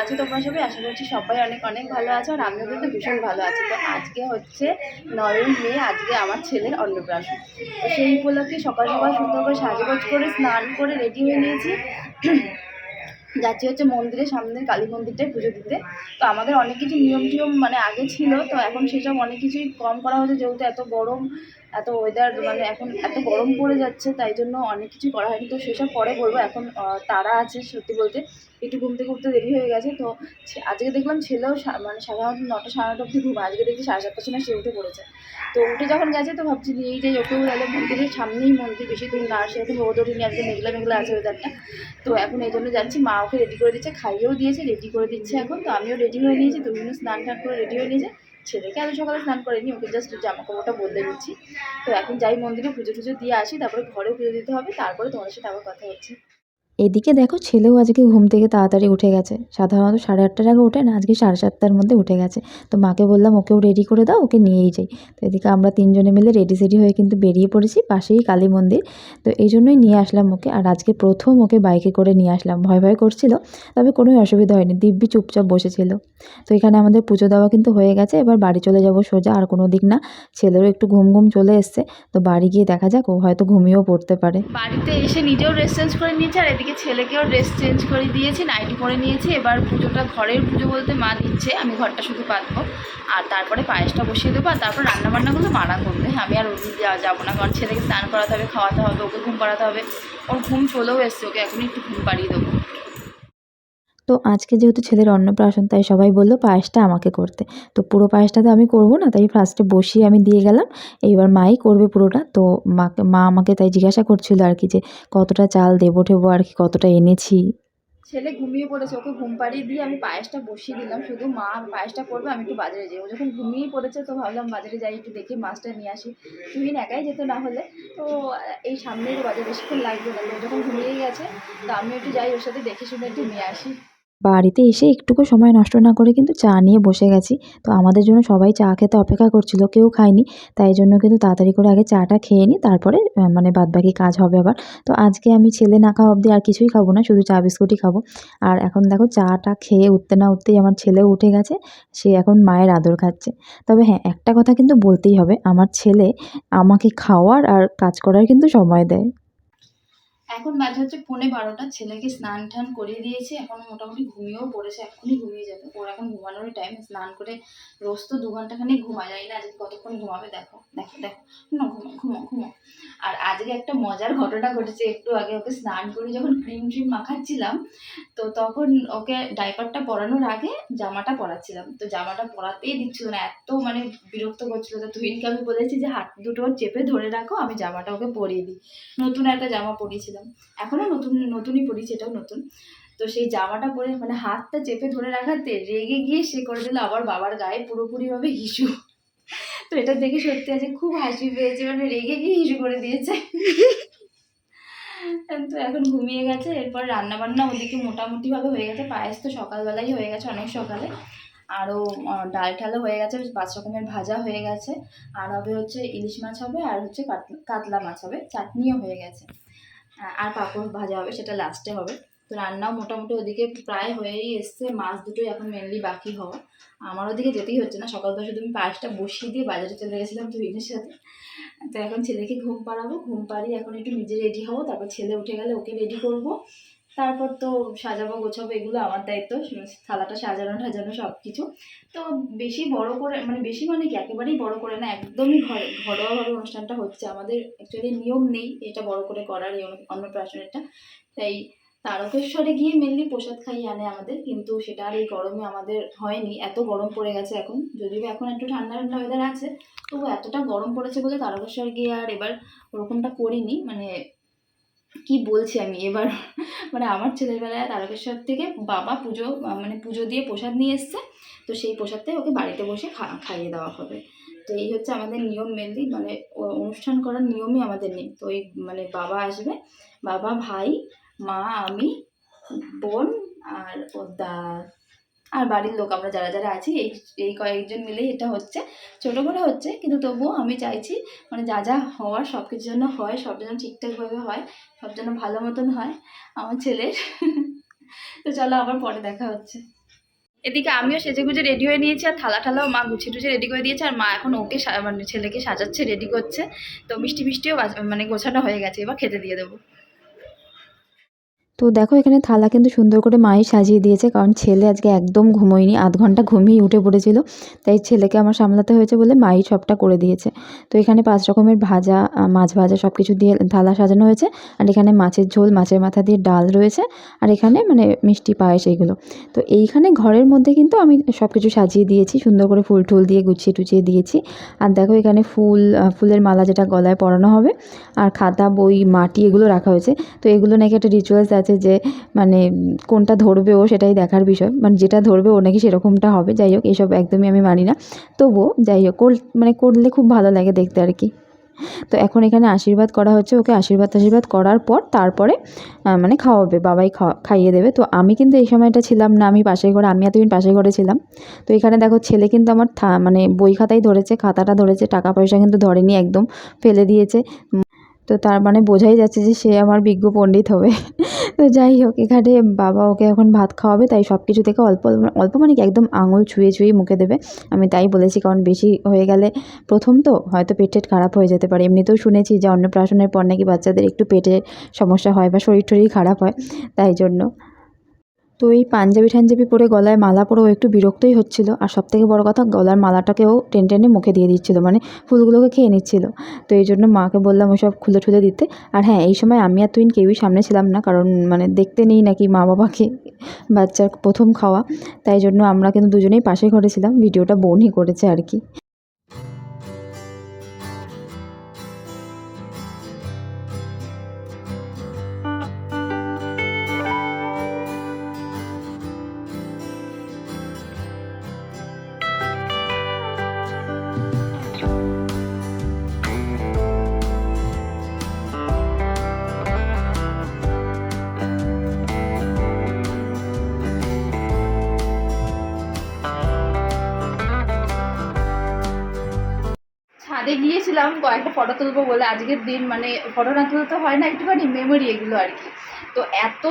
আছো তোমরা সবাই? আশা করছি সবাই অনেক অনেক ভালো আছো আর আমিও কিন্তু ভীষণ ভালো আছি। তো আজকে হচ্ছে নয়ই মে আজকে আমার ছেলের অন্নপ্রাশন। তো সেই উপলক্ষে সকাল সকাল সুন্দর করে সাজগোজ করে, স্নান করে রেডি হয়ে নিয়েছি। যাচ্ছি হচ্ছে মন্দিরের সামনে কালী মন্দিরটায় পুজো দিতে। তো আমাদের অনেক কিছু নিয়ম টিয়ম মানে আগে ছিল, তো এখন সেসব অনেক কিছুই কম করা হয়েছে যেহেতু এত গরম, এত ওয়েদার মানে এখন এত গরম পড়ে যাচ্ছে, তাই জন্য অনেক কিছু করা হয়নি। তো সেসব পরে বলব, এখন তারা আছে সত্যি বলতে। একটু ঘুমতে ঘুরতে দেরি হয়ে গেছে, তো আজকে দেখলাম ছেলেও মানে সাধারণত নটা সাড়ে নটা অব্দি ঘুম আজকে দেখি সাড়ে সাতটার সময় সে উঠে পড়েছে। তো উঠে যখন গেছে, তো ভাবছি নিয়েই যাই ওকেও তাহলে মন্দিরের সামনেই মন্দির বেশি দূর না সেরকম রোদ ওঠেনি, আজকে মেঘলা মেঘলা আছে ওয়েদারটা তো এখন এই জন্য যাচ্ছি, মা ওকে রেডি করে দিচ্ছে, খাইয়েও দিয়েছে রেডি করে দিচ্ছে এখন, তো আমিও রেডি হয়ে নিয়েছি তুমিও স্নান টান করে রেডি হয়ে নিয়েছে। ছেলেকে এত সকালে স্নান করেনি, ওকে জাস্ট জামা কাপড়টা বদলে দিচ্ছি। তো এখন যাই মন্দিরে পুজো টুজো দিয়ে আসি, তারপরে ঘরেও পুজো দিতে হবে, তারপরে তোমাদের সাথে আবার কথা হচ্ছে। এদিকে দেখো ছেলেও আজকে ঘুম থেকে তাড়াতাড়ি উঠে গেছে। সাধারণত সাড়ে আটটার আগে ওঠে না, আজকে সাড়ে সাতটার মধ্যে উঠে গেছে। তো মাকে বললাম, ওকেও রেডি করে দাও, ওকে নিয়েই যাই। তো এদিকে আমরা তিনজনে মিলে রেডি সেডি হয়ে কিন্তু বেরিয়ে পড়েছি, পাশেই কালী মন্দির। তো এই জন্যই নিয়ে আসলাম ওকে। আর আজকে প্রথম ওকে বাইকে করে নিয়ে আসলাম। ভয় ভয় করছিল, তবে কোনোই অসুবিধা হয়নি, দিব্যি চুপচাপ বসেছিল। তো এখানে আমাদের পুজো দেওয়া কিন্তু হয়ে গেছে, এবার বাড়ি চলে যাব সোজা, আর কোনো দিক না। ছেলেরও একটু ঘুম ঘুম চলে এসছে, তো বাড়ি গিয়ে দেখা যাক, ও হয়তো ঘুমিয়েও পড়তে পারে। বাড়িতে এসে নিজেও চেঞ্জ করে নিয়েছি, আর এদিকে ছেলেকেও ড্রেস চেঞ্জ করে দিয়েছি নাইটি পরে নিয়েছি। এবার পুজোটা ঘরের পুজো বলতে মা দিচ্ছে, আমি ঘরটা শুধু পাতবো আর তারপরে পায়েসটা বসিয়ে দেবো, আর তারপর রান্নাবান্নাগুলো মানা করবে। আমি আর ওদিন যাওয়া যাব না, কারণ ছেলেকে স্নান করাতে হবে, খাওয়াতে হবে, ওকে ঘুম পাড়াতে হবে। ওর ঘুম চলেও এসছে, ওকে এখন একটু ঘুম পাড়িয়ে দেবো। তো আজকে যেহেতু ছেলের অন্নপ্রাশন, তাই সবাই বলল পায়েসটা আমাকে করতে। তো পুরো পায়েসটা তো আমি করব না, তাই ফার্স্টে বসিয়ে আমি দিয়ে গেলাম। এইবার মাই করবে পুরোটা। তো মাকে, মা আমাকে তাই জিজ্ঞাসা করছিল আর কি যে কতটা চাল দেবো ঠেবো আর কি কতটা এনেছি। ছেলে ঘুমিয়ে পড়েছে, ওকে ঘুম পাড়িয়ে দিয়ে আমি পায়েসটা বসিয়ে দিলাম। শুধু মা পায়েসটা করবে, আমি একটু বাজারে যাই। ও যখন ঘুমিয়ে পড়েছে, তো ভাবলাম বাজারে যাই, একটু দেখি মাছটা নিয়ে আসি। তুহিন একাই যেত না হলে। তো এই সামনের বাজারে বেশিক্ষণ লাগবে না। ও যখন ঘুমিয়ে গেছে, তো আমি একটু যাই, ওর সাথে দেখে শুনে একটু নিয়ে আসি। বাড়িতে এসে একটুকু সময় নষ্ট না করে কিন্তু চা নিয়ে বসে গেছি। তো আমাদের জন্য সবাই চা খেতে অপেক্ষা করছিল, কেউ খায়নি। তাই জন্য কিন্তু তাড়াতাড়ি করে আগে চাটা খেয়ে নিই তারপরে মানে বাদবাকি কাজ হবে আবার। তো আজকে আমি ছেলে না খাওয়া অবধি আর কিছুই খাব না, শুধু চা বিস্কুটই খাব। আর এখন দেখো চাটা খেয়ে উঠতে না উঠতেই আমার ছেলে উঠে গেছে, সে এখন মায়ের আদর খাচ্ছে। তবে হ্যাঁ একটা কথা কিন্তু বলতেই হবে, আমার ছেলে আমাকে খাওয়ার আর কাজ করার কিন্তু সময় দেয়। এখন বাজে হচ্ছে পৌনে বারোটা ছেলেকে স্নান টান করিয়ে দিয়েছি, এখন মোটামুটি ঘুমিয়েও পড়েছে, এখনই ঘুমিয়ে যাবে ওর এখন ঘুমানোর টাইম স্নান করে রোজ তো দু ঘন্টাখানি ঘুমা যায় না আজকে কতক্ষণ ঘুমাবে, দেখো দেখো দেখো। না, ঘুমো ঘুমো ঘুমো। আর আজকে একটা মজার ঘটনা ঘটেছে, একটু আগে ওকে স্নান করে যখন ক্রিম ট্রিম মাখাচ্ছিলাম, তো তখন ওকে ডাইপারটা পরানোর আগে জামাটা পরাচ্ছিলাম। তো জামাটা পরাতেই দিচ্ছিল না, এত মানে বিরক্ত করছিল, তো তুহিনকে আমি বলেছি যে হাত দুটো চেপে ধরে রাখো, আমি জামাটা ওকে পরিয়ে দিই। নতুন একটা জামা পরিয়েছিলাম। এখনও নতুন, নতুনই পরিয়েছি এটাও নতুন। তো সেই জামাটা পরে মানে হাতটা চেপে ধরে রাখাতে রেগে গিয়ে সে করে দিল আবার বাবার গায়ে পুরোপুরিভাবে হিসু। তো এটা দেখে সত্যি আছে খুব হাসি পেয়েছে মানে রেগে গিয়ে হিসু করে দিয়েছে। তো এখন ঘুমিয়ে গেছে, এরপর রান্না বান্না ওদিকে মোটামুটিভাবে হয়ে গেছে। পায়েস তো সকালবেলাই হয়ে গেছে অনেক সকালে। আরও ডাল ঠালও হয়ে গেছে পাঁচ রকমের ভাজা হয়ে গেছে। আর হবে হচ্ছে ইলিশ মাছ হবে, আর হচ্ছে কাতলা মাছ হবে, চাটনিও হয়ে গেছে। আর পাঁপড় ভাজা হবে, সেটা লাস্টে হবে। তো রান্নাও মোটামুটি ওদিকে প্রায় হয়েই এসছে, মাছ দুটোই এখন মেনলি বাকি হওয়া। আমার ওদিকে যেতেই হচ্ছে না সকালবেলা শুধু আমি পায়েসটা বসিয়ে দিয়ে বাজারে চলে গেছিলাম তুহিনের সাথে। তো এখন ছেলেকে ঘুম পাড়াবো, ঘুম পাড়িয়ে এখন একটু নিজে রেডি হব, তারপর ছেলে উঠে গেলে ওকে রেডি করব। তারপর তো সাজাবো, গোছাবো, এগুলো আমার দায়িত্ব। থালাটা সাজানো টাজানো সব কিছু তো বেশি বড় করে মানে বেশি মানে কি, একেবারেই বড় করে না, একদমই ঘরে ঘরোয়াভাবে অনুষ্ঠানটা হচ্ছে। আমাদের অ্যাকচুয়ালি নিয়ম নেই এটা বড় করে করার, এই অন্ন- অন্নপ্রাশনেরটা। তাই তারকেশ্বরে গিয়ে মেনলি প্রসাদ খাইয়ে আনে আমাদের, কিন্তু সেটা আর এই গরমে আমাদের হয়নি। এত গরম পড়ে গেছে এখন। যদিও এখন একটু ঠান্ডা ঠান্ডা ওয়েদার আছে, তবু এতটা গরম পড়েছে বলে তারকেশ্বর গিয়ে আর এবার ওরকমটা করিনি। মানে কি বলছি আমি? এবার মানে আমার ছেলের বেলায় তারকেশ্বর থেকে বাবা পুজো মানে পুজো দিয়ে প্রসাদ নিয়ে এসছে। তো সেই প্রসাদটাই ওকে বাড়িতে বসে খাইয়ে দেওয়া হবে। তো এই হচ্ছে আমাদের নিয়ম মেনলি মানে অনুষ্ঠান করার নিয়মই আমাদের নেই। তো ওই মানে বাবা আসবে, বাবা, ভাই, মা, আমি, বোন আর ওর দা আর বাড়ির লোক আমরা যারা যারা আছি, এই এই কয়েকজন মিলেই এটা হচ্ছে। ছোটো করে হচ্ছে, কিন্তু তবুও আমি চাইছি মানে যা যা হওয়ার সব কিছুর জন্য হয়, সব যেন ঠিকঠাকভাবে হয়, সব যেন ভালো মতন হয় আমার ছেলের। তো চলো আবার পরে দেখা হচ্ছে। এদিকে আমিও সেজে গুজে রেডি হয়ে নিয়েছি, আর থালা ঠালাও মা গুছিয়ে টুছে রেডি করে দিয়েছে, আর মা এখন ওকে মানে ছেলেকে সাজাচ্ছে রেডি করছে। তো মিষ্টি মিষ্টিও মানে গোছানো হয়ে গেছে, এবার খেতে দিয়ে দেবো। তো দেখো, এখানে থালা কিন্তু সুন্দর করে মাই সাজিয়ে দিয়েছে, কারণ ছেলে আজকে একদম ঘুমোয়নি, আধ ঘণ্টা ঘুমিয়ে উঠে পড়েছিল। তাই ছেলেকে আমার সামলাতে হয়েছে বলে মাই সবটা করে দিয়েছে। তো এখানে পাঁচ রকমের ভাজা মাছ ভাজা সব কিছু দিয়ে থালা সাজানো হয়েছে, আর এখানে মাছের ঝোল, মাছের মাথা দিয়ে ডাল রয়েছে, আর এখানে মানে মিষ্টি পায়েস এইগুলো তো এইখানে ঘরের মধ্যে কিন্তু আমি সব কিছু সাজিয়ে দিয়েছি, সুন্দর করে ফুল টুল দিয়ে গুছিয়ে টুচিয়ে দিয়েছি। আর দেখো, এখানে ফুল ফুলের মালা যেটা গলায় পরানো হবে, আর খাতা, বই, মাটি এগুলো রাখা হয়েছে। তো এগুলো নাকি একটা রিচুয়ালস আছে যে মানে কোনটা ধরবে ও সেটাই দেখার বিষয়। মানে যেটা ধরবে ও নাকি সেরকমটা হবে। যাই হোক, এসব একদমই আমি মানি না। তবুও, যাই হোক মানে করলে খুব ভালো লাগে দেখতে আর কি। তো এখন এখানে আশীর্বাদ করা হচ্ছে ওকে। আশীর্বাদ আশীর্বাদ করার পর তারপরে মানে খাওয়াবে। বাবাই খাইয়ে দেবে। তো আমি কিন্তু এই সময়টা ছিলাম না। আমি পাশের ঘরে, আমি এতদিন পাশের ঘরে ছিলাম। তো এখানে দেখো, ছেলে কিন্তু আমার মানে বই খাতাই ধরেছে, খাতাটা ধরেছে, টাকা পয়সা কিন্তু ধরেনি, একদম ফেলে দিয়েছে। তো তার মানে বোঝাই যাচ্ছে যে সে আমার বিজ্ঞ পণ্ডিত হবে। তো যাই হোক, এখানে বাবা ওকে এখন ভাত খাওয়াবে, তাই সব কিছু থেকে অল্প অল্প মানে কি একদম আঙুল ছুঁয়ে ছুঁয়ে মুখে দেবে। আমি তাই বলেছি, কারণ বেশি হয়ে গেলে প্রথম তো, হয়তো পেটের খারাপ হয়ে যেতে পারে। এমনিতেও শুনেছি যে অন্নপ্রাশনের পর নাকি বাচ্চাদের একটু পেটের সমস্যা হয় বা শরীর টরীর খারাপ হয়, তাই জন্য। তো এই পাঞ্জাবি ঠাঞ্জাবি পরে গলায় মালা পরে ও একটু বিরক্তই হচ্ছিল। আর সবথেকে বড় কথা, গলার মালাটাকেও টেনে টেনে মুখে দিয়ে দিচ্ছিল মানে ফুলগুলোকে খেয়ে নিচ্ছিল। তো এই জন্য মাকে বললাম ওসব খুলে ঠুলে দিতে। আর হ্যাঁ এই সময় আমি আর তুইন কেউই সামনে ছিলাম না, কারণ মানে দেখতে নেই নাকি মা বাবাকে বাচ্চার প্রথম খাওয়া। তাই জন্য আমরা কিন্তু দুজনেই পাশে ঘরে ছিলাম, ভিডিওটা বোনই করেছে আর কি। ছাদে গিয়েছিলাম, কয়েকটা ফটো তুলবো বলে। আজকের দিন মানে ফটো না তুলতে হয় না, একটুখানি মেমোরি এগুলো আর কি। তো এত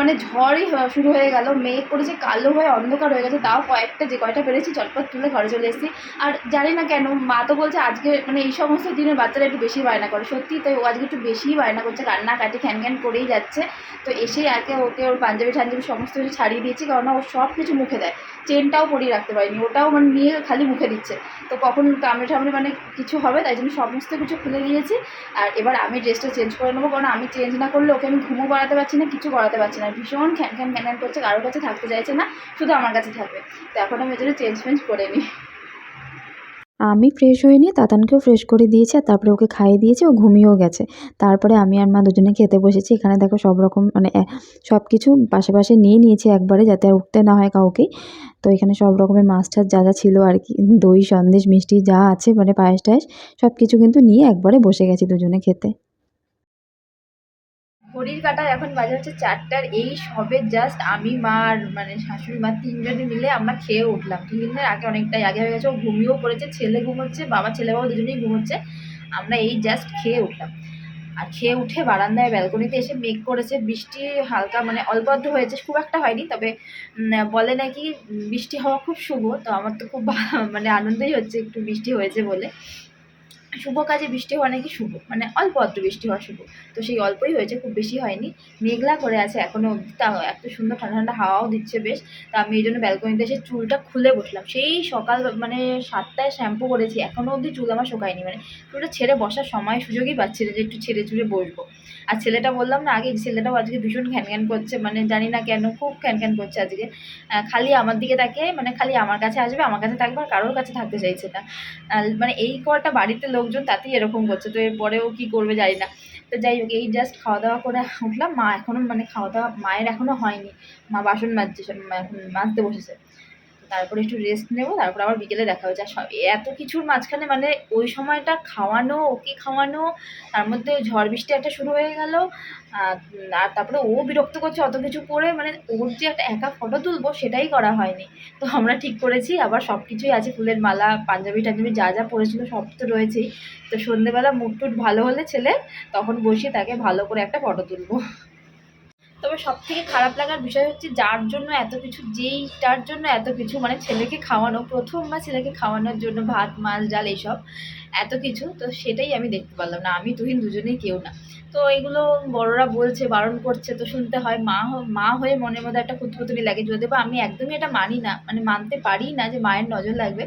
মানে ঝড়ই শুরু হয়ে গেল। মেঘ করেছে, কালো হয়ে অন্ধকার হয়ে গেছে। তাও কয়েকটা, যে কয়টা পেরেছি চটপট তুলে ঘরে চলে এসেছি। আর জানি না কেন, মা তো বলছে আজকে মানে এই সমস্ত দিনে বাচ্চারা একটু বেশি বায়না করে। সত্যি তাই ও আজকে একটু বেশিই বায়না করছে। কান্নাকাটি খ্যান খ্যান করেই যাচ্ছে। তো এসে একে ওকে ওর পাঞ্জাবি ঠাঞ্জাবি সমস্ত কিছু ছাড়িয়ে দিয়েছি। কারণ ও সব কিছু মুখে দেয়। চেনটাও পরিয়ে রাখতে পারিনি। ওটাও মানে নিয়ে খালি মুখে দিচ্ছে। তো কখন কামড়ে ঠামড়ে মানে কিছু হবে, তাই জন্য সমস্ত কিছু খুলে দিয়েছি। আর এবার আমি ড্রেসটা চেঞ্জ করে নেব। কারণ আমি চেঞ্জ না করলে ওকে আমি ঘুমো বাড়াতে পারছি না, কিছু করাতে পারছি না। ভীষণ খ্যান খ্যান খ্যান করছে, কারোর কাছে থাকতে চাইছে না, শুধু আমার কাছে থাকবে। তো এখন আমি জন্য চেঞ্জ ফেঞ্জ করে নিই। আমি ফ্রেশ হয়ে নিয়ে তাতানকেও ফ্রেশ করে দিয়েছি, আর তারপরে ওকে খাইয়ে দিয়েছি, ও ঘুমিয়েও গেছে। তারপরে আমি আর মা দুজনে খেতে বসেছি, এখানে দেখো সব রকম মানে সব কিছু পাশে পাশে নিয়ে নিয়েছি একবারে, যাতে আর উঠতে না হয় কাউকেই। তো এখানে সব রকমের মাছ টাছ যা যা ছিল আর কি, দই, সন্দেশ, মিষ্টি যা আছে মানে পায়েস টায়েস সব কিছু কিন্তু নিয়ে একবারে বসে গেছি দুজনে খেতে। ঘড়ির কাটায় এখন বাজে হচ্ছে চারটার, এই সবে জাস্ট আমি, মা আর মানে শাশুড়ি মা তিনজনে মিলে আমরা খেয়ে উঠলাম। তিনজনের আগে অনেকটাই আগে হয়ে গেছে, ও ঘুমিয়েও পড়েছে, ছেলে ঘুমোচ্ছে, বাবা, ছেলে বাবা দুজনেই ঘুমোচ্ছে, আমরা এই জাস্ট খেয়ে উঠলাম। আর খেয়ে উঠে বারান্দায় ব্যালকনিতে এসে মেঘ করেছে, বৃষ্টি হালকা মানে অল্প অল্প হয়েছে, খুব একটা হয়নি, তবে বলে নাকি বৃষ্টি হওয়া খুব শুভ, তো আমার তো খুব মানে আনন্দই হচ্ছে একটু বৃষ্টি হয়েছে বলে। শুভ কাজে বৃষ্টি হওয়া নাকি শুভ? মানে অল্প অল্প বৃষ্টি হওয়া শুভ। তো সেই অল্পই হয়েছে, খুব বেশি হয়নি। মেঘলা করে আছে এখনও অবধি তাও এত সুন্দর ঠান্ডা ঠান্ডা হাওয়াও দিচ্ছে বেশ। তা আমি এই জন্য ব্যালকনিতে এসে চুলটা খুলে বসলাম। সেই সকাল মানে সাতটায় শ্যাম্পু করেছি এখনও অবধি চুল আমার শোকায়নি। মানে চুলটা ছেড়ে বসার সময় সুযোগই পাচ্ছি না যে একটু ছেড়ে চুড়ে বসবো। আর ছেলেটা বললাম না আগে, ছেলেটাও আজকে ভীষণ খ্যান করছে। মানে জানি না কেন, খুব খ্যান করছে আজকে। খালি আমার দিকে তাকে মানে খালি আমার কাছে আসবে, আমার কাছে থাকবে, আর কারোর কাছে থাকতে চাইছে না। মানে এই কটা বাড়িতে লোকজন তাতেই এরকম করছে। তো এরপরেও কি করবে জানি না। তো যাই হোক, এই জাস্ট খাওয়া দাওয়া করে উঠলাম। মা এখনও মানে খাওয়া দাওয়া মায়ের এখনও হয়নি। মা বাসন মাজছে এখন মাজতে বসেছে। তারপরে একটু রেস্ট নেব, তারপর আবার বিকেলে দেখা হচ্ছে। আর সব এত কিছুর মাঝখানে মানে ওই সময়টা খাওয়ানো, ওকে খাওয়ানো, তার মধ্যে ঝড় বৃষ্টি একটা শুরু হয়ে গেল, আর তারপরে ও বিরক্ত করছে অত কিছু করে মানে ওর যে একটা একা ফটো তুলবো সেটাই করা হয়নি। তো আমরা ঠিক করেছি, আবার সব কিছুই আছে, ফুলের মালা, পাঞ্জাবি টাঞ্জাবি যা যা পরেছিল সব তো রয়েছেই তো সন্ধেবেলা মুড টুট ভালো হলে ছেলে, তখন বসিয়ে তাকে ভালো করে একটা ফটো তুলবো। তবে সব থেকে খারাপ লাগার বিষয় হচ্ছে যার জন্য এত কিছু যেইটার জন্য এত কিছু মানে ছেলেকে খাওয়ানো, প্রথম বা ছেলেকে খাওয়ানোর জন্য ভাত, মাছ, ডাল এইসব, এত কিছু, তো সেটাই আমি দেখতে পারলাম না। আমি তুহিন দুজনেই কেউ না। তো এগুলো বড়রা বলছে, বারণ করছে, তো শুনতে হয়, মা মা হয়ে মনের মধ্যে একটা খুঁতখুতুনি লাগে যদি বা আমি একদমই এটা মানি না মানে মানতে পারি না যে মায়ের নজর লাগবে।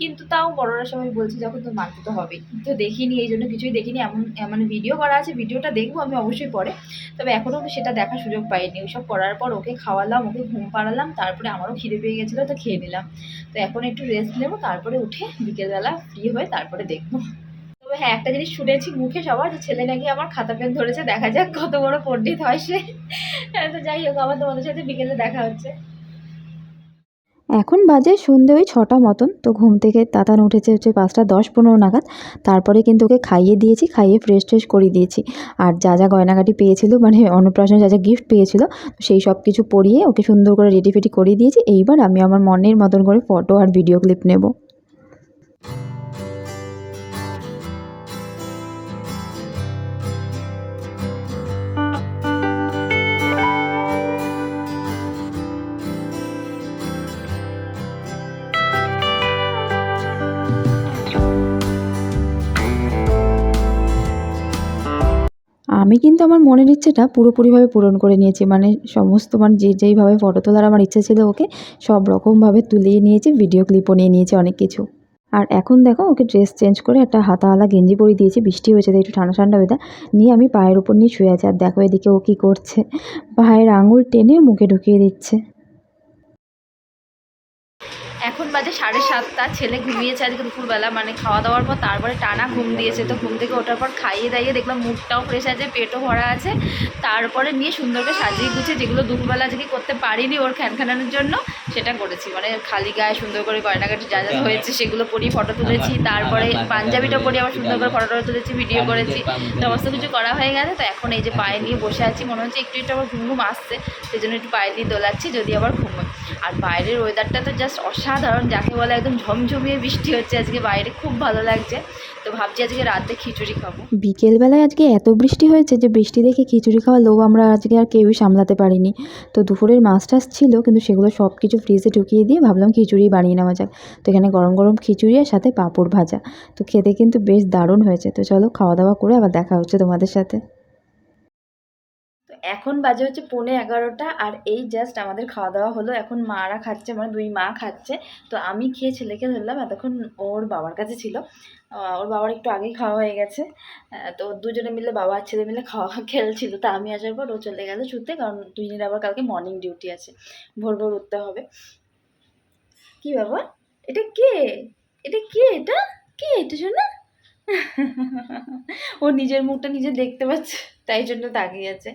কিন্তু তাও বড়রা সবাই বলছে যখন তো মানতে তো হবেই। তো দেখিনি এই জন্য কিছুই দেখিনি। এমন মানে ভিডিও করা আছে ভিডিওটা দেখব আমি অবশ্যই পরে। তবে এখনও সেটা দেখার সুযোগ পাইনি। ওইসব করার পর ওকে খাওয়ালাম ওকে ঘুম পাড়ালাম তারপরে আমারও খিদে পেয়ে গেছিল তো খেয়ে নিলাম। তো এখন একটু রেস্ট নেব তারপরে উঠে বিকেলবেলা ফ্রি হয়ে তারপরে দেখব। তবে হ্যাঁ একটা জিনিস শুনেছি মুখে সবার যে ছেলে নাকি আমার খাতা পেন ধরেছে দেখা যাক কত বড় পণ্ডিত হয় সে। হ্যাঁ, তো যাই হোক আবার তোমাদের সাথে বিকেলে দেখা হচ্ছে। এখন বাজে সন্ধে ওই ছটা মতন, তো ঘুম থেকে তাতান উঠেছে হচ্ছে পাঁচটা দশ পনেরো নাগাদ। তারপরে কিন্তু ওকে খাইয়ে দিয়েছি, খাইয়ে ফ্রেশ ট্রেশ করে দিয়েছি। আর যা যা গয়নাগাটি পেয়েছিল মানে অন্নপ্রাশনে যা যা গিফট পেয়েছিল সেই সব কিছু পরিয়ে ওকে সুন্দর করে রেডি ফেডি করিয়ে দিয়েছি। এইবার আমি আমার মনের মতন করে ফটো আর ভিডিও ক্লিপ নেব। আমি কিন্তু আমার মনের ইচ্ছেটা পুরোপুরিভাবে পূরণ করে নিয়েছি। মানে সমস্ত মানে যে যেইভাবে ফটো তোলার আমার ইচ্ছে ছিল ওকে সব রকমভাবে তুলিয়ে নিয়েছি ভিডিও ক্লিপও নিয়ে নিয়েছি অনেক কিছু। আর এখন দেখো ওকে ড্রেস চেঞ্জ করে একটা হাতাওয়ালা গেঞ্জি পরিয়ে দিয়েছি, বৃষ্টি হয়েছে তো একটু ঠান্ডা ঠান্ডা ওয়েদার নিয়ে আমি পায়ের উপর নিয়ে শুয়ে আছি। আর দেখো এদিকে ও কী করছে, পায়ের আঙুল টেনে মুখে ঢুকিয়ে দিচ্ছে। বাজে সাড়ে সাতটা ছেলে ঘুমিয়েছে আজকে দুপুরবেলা মানে খাওয়া দাওয়ার পর তারপরে টানা ঘুম দিয়েছে। তো ঘুম থেকে ওঠার পর খাইয়ে দাইয়ে দেখলাম মুখটাও ফ্রেশ আছে পেটও ভরা আছে। তারপরে নিয়ে সুন্দর করে সাজিয়ে গুছিয়ে যেগুলো দুপুরবেলা আজকে করতে পারিনি ওর খ্যানখ্যানানোর জন্য সেটা করেছি। মানে খালি গায়ে সুন্দর করে গয়নাগাটি যা যা হয়েছে সেগুলো পরিয়ে ফটো তুলেছি তারপরে পাঞ্জাবিটা পরে আবার সুন্দর করে ফটো তুলেছি ভিডিও করেছি। সমস্ত কিছু করা হয়ে গেছে তো এখন এই যে পায়ে নিয়ে বসে আছি মনে হচ্ছে একটু একটু আবার ঘুম ঘুম আসছে সেই জন্য একটু পায়ে দিয়ে দোলাচ্ছি যদি আবার ঘুমোয় আর বাইরের ওয়েদারটা তো জাস্ট অসাধারণ যাকে বলে একদম ঝমঝমিয়ে বৃষ্টি হচ্ছে আজকে বাইরে, খুব ভালো লাগছে। তো ভাবছি আজকে রাতে খিচুড়ি খাব। বিকেলবেলায় আজকে এত বৃষ্টি হয়েছে যে বৃষ্টি দেখে খিচুড়ি খাওয়া লোভ আমরা আজকে আর কেউই সামলাতে পারিনি। তো দুপুরের মাছ টাছ ছিল, কিন্তু সেগুলো সব কিছু ফ্রিজে ঢুকিয়ে দিয়ে ভাবলাম খিচুড়ি বানিয়ে নেওয়া যাক। তো এখানে গরম গরম খিচুড়ি আর সাথে পাঁপড় ভাজা। তো খেতে কিন্তু বেশ দারুণ হয়েছে। তো চলো খাওয়া দাওয়া করে আবার দেখা হচ্ছে তোমাদের সাথে। এখন বাজে হচ্ছে পৌনে এগারোটা আর এই জাস্ট আমাদের খাওয়া দাওয়া হলো। এখন মারা খাচ্ছে মানে দুই মা খাচ্ছে। তো আমি খেয়ে ছেলেকে ধরলাম, এতক্ষণ ওর বাবার কাছে ছিল। ওর বাবার একটু আগেই খাওয়া হয়ে গেছে। তো দুজনে মিলে বাবা আর ছেলে মিলে খাওয়া খেলছিল। তা আমি আসার পর ও চলে গেল ছুটতে, কারণ দুজনের আবার কালকে মর্নিং ডিউটি আছে। ভোর ভোর উঠতে হবে। কি বাবা? এটা কে? এটা কে এটা? কে? এটা শোনা ও নিজের মুখটা নিজে দেখতে পাচ্ছে। তাই জন্য তাকিয়ে আছে।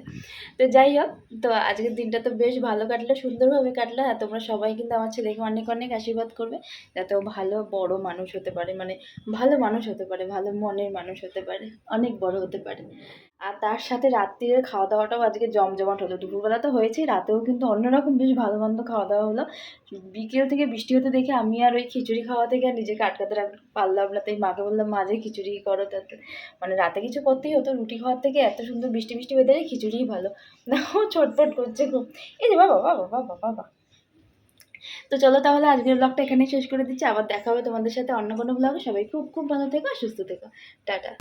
তো যাই হোক, তো আজকের দিনটা তো বেশ ভালো কাটলো, সুন্দরভাবে কাটলো। আর তোমরা সবাই কিন্তু আমার ছেলেকে অনেক অনেক আশীর্বাদ করবে, যাতে ও ভালো বড় মানুষ হতে পারে মানে ভালো মানুষ হতে পারে, ভালো মনের মানুষ হতে পারে, অনেক বড় হতে পারে। আর তার সাথে রাত্রিরের খাওয়া দাওয়াটাও আজকে জমজমাট হলো। দুপুরবেলা তো হয়েছেই, রাতেও কিন্তু অন্যরকম বেশ ভালো মন্দ খাওয়া দাওয়া হলো। বিকেল থেকে বৃষ্টি হতে দেখে আমি আর ওই খিচুড়ি খাওয়া থেকে আর নিজেকে আটকাতে পারলাম না। তাই মাকে বললাম মাঝে খিচুড়ি করো তাতে। মানে রাতে কিছু করতেই হতো, রুটি খাওয়ার থেকে এত সুন্দর বৃষ্টি বৃষ্টি ওয়েদারে খিচুড়িই ভালো। না, ও ছটফট করছে খুব। এই যে বাবা বাবা বাবা বাবা তো চলো তাহলে আজকের ব্লগটা এখানেই শেষ করে দিচ্ছি। আবার দেখা হবে তোমাদের সাথে অন্য কোনো ব্লগে সবাই খুব খুব ভালো থেকো সুস্থ থেকো। টাটা।